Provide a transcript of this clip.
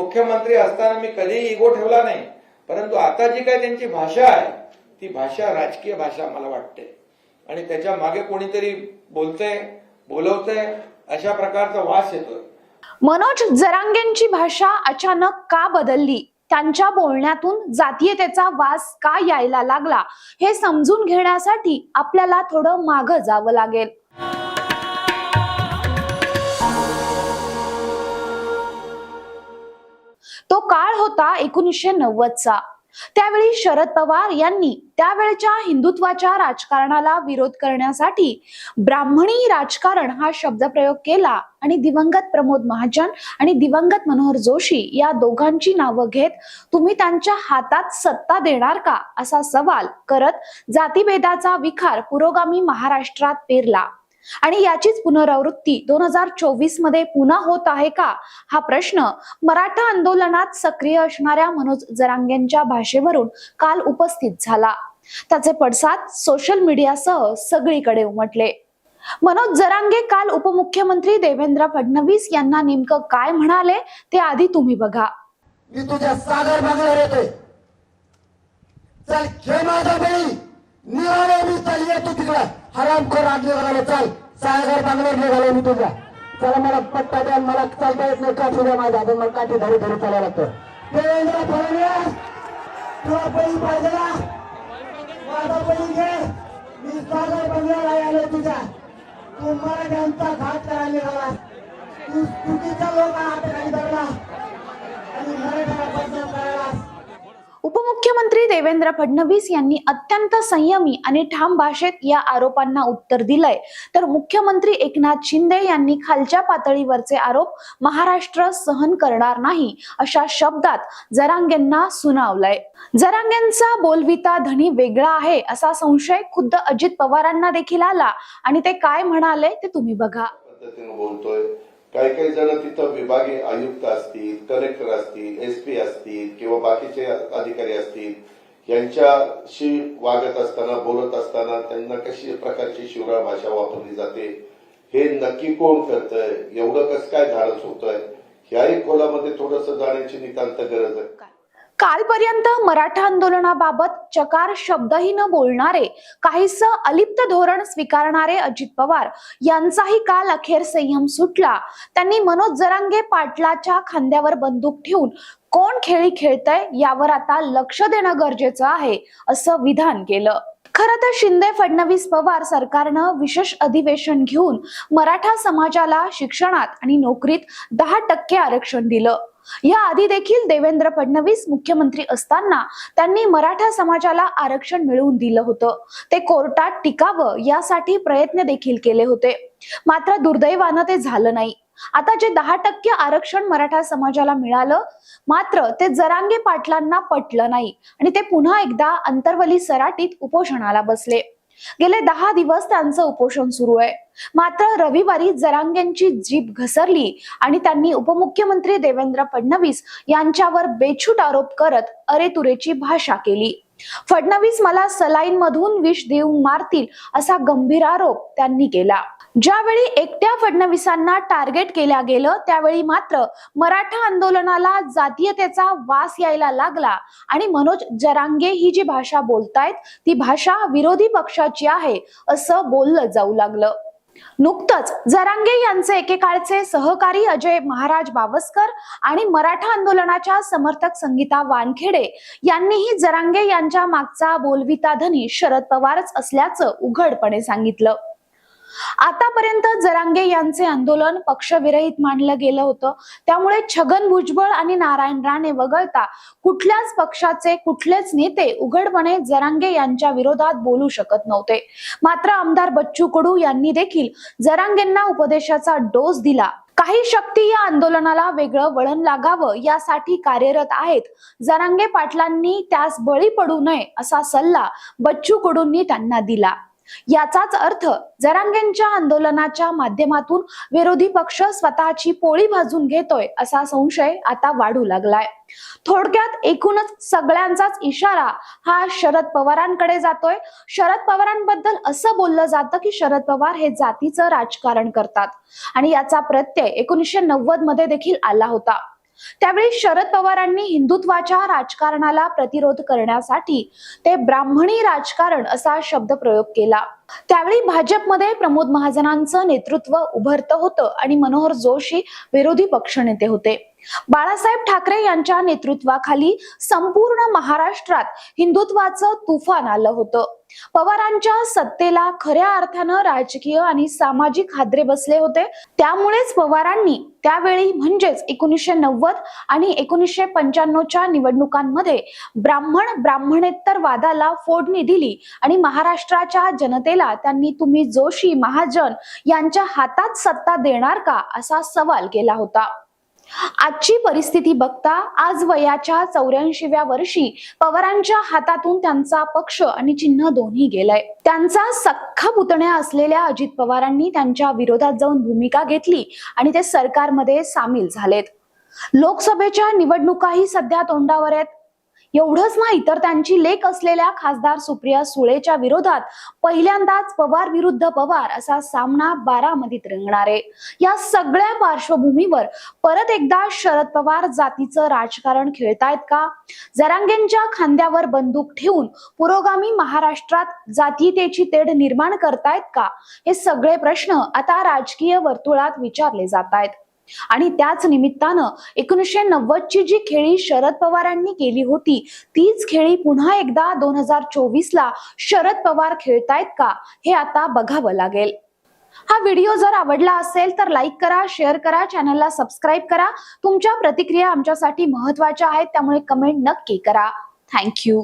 मुख्यमंत्री असताना मी कधीही इगो ठेवला नाही परंतु आता जी काही त्यांची भाषा आहे ती भाषा राजकीय भाषा मला वाटते. आणि त्याच्यामागे कोणीतरी बोलतंय बोलवतंय अशा प्रकारचा वास येतोय. मनोज जरांगेंची भाषा अचानक का बदलली? त्यांच्या बोलण्यातून जातीयतेचा वास का यायला लागला? हे समजून घेण्यासाठी आपल्याला थोडं मागं जावं लागेल. होता एकोणीसशे नव्वदचा. त्यावेळी शरद पवार यांनी त्यावेळच्या हिंदुत्वाच्या राजकारणाला विरोध करण्यासाठी ब्राह्मणी राजकारण हा शब्दप्रयोग केला आणि दिवंगत प्रमोद महाजन आणि दिवंगत मनोहर जोशी या दोघांची नावं घेत तुम्ही त्यांच्या हातात सत्ता देणार का? असा सवाल करत जातीभेदाचा विखार पुरोगामी महाराष्ट्रात पेरला. आणि याचीच पुनरावृत्ती दोन हजार चोवीसमध्ये पुन्हा होत आहे का? हा प्रश्न मराठा आंदोलनात सक्रिय असणाऱ्या मनोज जरांगेंच्या भाषेवरून काल उपस्थित झाला. त्याचे पडसाद सोशल मीडियासह सगळीकडे उमटले. मनोज जरांगे काल उपमुख्यमंत्री देवेंद्र फडणवीस यांना नेमकं काय म्हणाले ते आधी तुम्ही बघा. मी तुझ्या सागर बघणार येतोय. चल खेळ माझा बळी निघालो मी चल येतो तिकडं. हरामखोर आग निघालो चाल. सागर बंगल्यावर निघालो मी तुझ्या. चला मला पट्टा द्या मला चालता येत नाही. काठी द्या माझ्या आपण मला काठी धरी धरी चालायला लागतं. देवेंद्र फडणवीस तुला बळी पाहिजे ना? माझा बळी घे. मी सागर बंगल्यावर आलो तुझ्या. तू मराठ्यांचा घात करायला निघाला. तू चुकीच्या लोकांना हाताखाली धरला. आणि मराठ्याला बदनाम करायला मुख्यमंत्री देवेंद्र फडणवीस यांनी अत्यंत संयमी आणि ठाम भाषेत या आरोपांना उत्तर दिलंय. तर मुख्यमंत्री एकनाथ शिंदे यांनी खालच्या पातळीवरचे आरोप महाराष्ट्र सहन करणार नाही अशा शब्दात जरांगेंना सुनावलंय. जरांगेंचा बोलविता धनी वेगळा आहे असा संशय खुद्द अजित पवारांना देखील आला. आणि ते काय म्हणाले ते तुम्ही बघा. बोलतोय. काही काही जण तिथं विभागीय आयुक्त असतील कलेक्टर असतील एसपी असतील किंवा बाकीचे अधिकारी असतील यांच्याशी वागत असताना बोलत असताना त्यांना कशी प्रकारची शिवराळ भाषा वापरली जाते हे नक्की कोण करतंय एवढं कसं काय धाडस होतंय ह्याही खोलामध्ये थोडस जाण्याची नितांत गरज आहे. कालपर्यंत मराठा आंदोलनाबाबत चकार शब्दही न बोलणारे काहीस अलिप्त धोरण स्वीकारणारे अजित पवार यांचाही काल अखेर संयम सुटला. त्यांनी मनोज जरांगे पाटलाच्या खांद्यावर बंदूक ठेवून कोण खेळी खेळतय यावर आता लक्ष देणं गरजेचं आहे असं विधान केलं. खर तर शिंदे फडणवीस पवार सरकारनं विशेष अधिवेशन घेऊन मराठा समाजाला शिक्षणात आणि नोकरीत दहा टक्के आरक्षण दिलं. या आधी देखील देवेंद्र फडणवीस मुख्यमंत्री असताना त्यांनी मराठा समाजाला आरक्षण मिळवून दिलं होतं. ते कोर्टात टिकावं यासाठी प्रयत्न देखील केले होते. मात्र दुर्दैवानं ते झालं नाही. आता जे दहा टक्के आरक्षण मराठा समाजाला मिळालं मात्र ते जरांगे पाटलांना पटलं नाही आणि ते पुन्हा एकदा अंतर्वली सराटीत उपोषणाला बसले. गेले दहा दिवस त्यांचं उपोषण सुरू आहे. मात्र रविवारी जरांगेंची जीभ घसरली आणि त्यांनी उपमुख्यमंत्री देवेंद्र फडणवीस यांच्यावर बेछूट आरोप करत अरेतुरेची भाषा केली. फडणवीस मला सलाईन मधून विष देऊन मारतील असा गंभीर आरोप त्यांनी केला. ज्यावेळी एकट्या फडणवीसांना टार्गेट केल्या गेलं त्यावेळी मात्र मराठा आंदोलनाला जातीयतेचा वास यायला लागला आणि मनोज जरांगे ही जी भाषा बोलतायत ती भाषा विरोधी पक्षाची आहे असं बोललं जाऊ लागलं. नुकतंच जरांगे यांचे एकेकाळचे सहकारी अजय महाराज बावस्कर आणि मराठा आंदोलनाच्या समर्थक संगीता वानखेडे यांनीही जरांगे यांच्या मागचा बोलविता धनी शरद पवारच असल्याचं उघडपणे सांगितलं. आतापर्यंत जरांगे यांचे आंदोलन पक्षविरहित मानलं गेलं होतं. त्यामुळे छगन भुजबळ आणि नारायण राणे वगळता कुठल्याच पक्षाचे कुठलेच नेते उघडपणे जरांगे यांच्या विरोधात बोलू शकत नव्हते. मात्र आमदार बच्चू कडू यांनी देखील जरांगेंना उपदेशाचा डोस दिला. काही शक्ती या आंदोलनाला वेगळं वळण लागावं यासाठी कार्यरत आहेत. जरांगे पाटलांनी त्यास बळी पडू नये असा सल्ला बच्चू कडूंनी त्यांना दिला. याचाच अर्थ जरांगेंच्या आंदोलनाच्या माध्यमातून विरोधी पक्ष स्वतःची पोळी भाजून घेतोय असा संशय आता वाढू लागलाय. थोडक्यात एकूणच सगळ्यांचाच इशारा हा शरद पवारांकडे जातोय. शरद पवारांबद्दल असं बोललं जातं की शरद पवार हे जातीचं राजकारण करतात. आणि याचा प्रत्यय एकोणीसशे नव्वदमध्ये देखील आला होता. त्यावेळी शरद पवारांनी हिंदुत्वाच्या राजकारणाला प्रतिरोध करण्यासाठी ते ब्राह्मणी राजकारण असा शब्द प्रयोग केला. त्यावेळी भाजपमध्ये प्रमोद महाजनांचं नेतृत्व उभरतं होतं आणि मनोहर जोशी विरोधी पक्षनेते होते. बाळासाहेब ठाकरे यांच्या नेतृत्वाखाली संपूर्ण महाराष्ट्रात हिंदुत्वाचं तुफान आलं होतं. पवारांच्या सत्तेला खऱ्या अर्थानं राजकीय आणि सामाजिक हादरे बसले होते. त्यामुळेच पवारांनी त्यावेळी म्हणजेच एकोणीसशे नव्वद आणि एकोणीसशे पंच्याण्णवच्या निवडणुकांमध्ये ब्राह्मण ब्राह्मणेतर वादाला फोडणी दिली आणि महाराष्ट्राच्या जनतेला त्यांनी तुम्ही जोशी महाजन यांच्या हातात सत्ता देणार का असा सवाल केला होता. आजची परिस्थिती बघता आज वयाच्या चौऱ्याऐंशीव्या वर्षी पवारांच्या हातातून त्यांचा पक्ष आणि चिन्ह दोन्ही गेलंय. त्यांचा सख्खा पुतण्या असलेल्या अजित पवारांनी त्यांच्या विरोधात जाऊन भूमिका घेतली आणि ते सरकारमध्ये सामील झालेत. लोकसभेच्या निवडणुकाही सध्या तोंडावर आहेत. एवढंच नाही तर त्यांची लेख असलेल्या खासदार सुप्रिया सुळेच्या विरोधात पहिल्यांदाच पवार विरुद्ध पवार असा सामना बारामतीत रंगणार आहे. या सगळ्या पार्श्वभूमीवर परत एकदा शरद पवार जातीचं राजकारण खेळतायत का? जरांगेंच्या खांद्यावर बंदूक ठेवून पुरोगामी महाराष्ट्रात जातीयतेची तेढ निर्माण करतायत का? हे सगळे प्रश्न आता राजकीय वर्तुळात विचारले जात आहेत आणि त्याच निमित्तानं एकोणीसशे नव्वदची जी खेळी शरद पवारांनी केली होती तीच खेळी पुन्हा एकदा दोन हजार चोवीस ला शरद पवार खेळतायत का हे आता बघावं लागेल. हा व्हिडिओ जर आवडला असेल तर लाईक करा शेअर करा चॅनलला सबस्क्राईब करा. तुमच्या प्रतिक्रिया आमच्यासाठी महत्त्वाच्या आहेत त्यामुळे कमेंट नक्की करा. थँक्यू.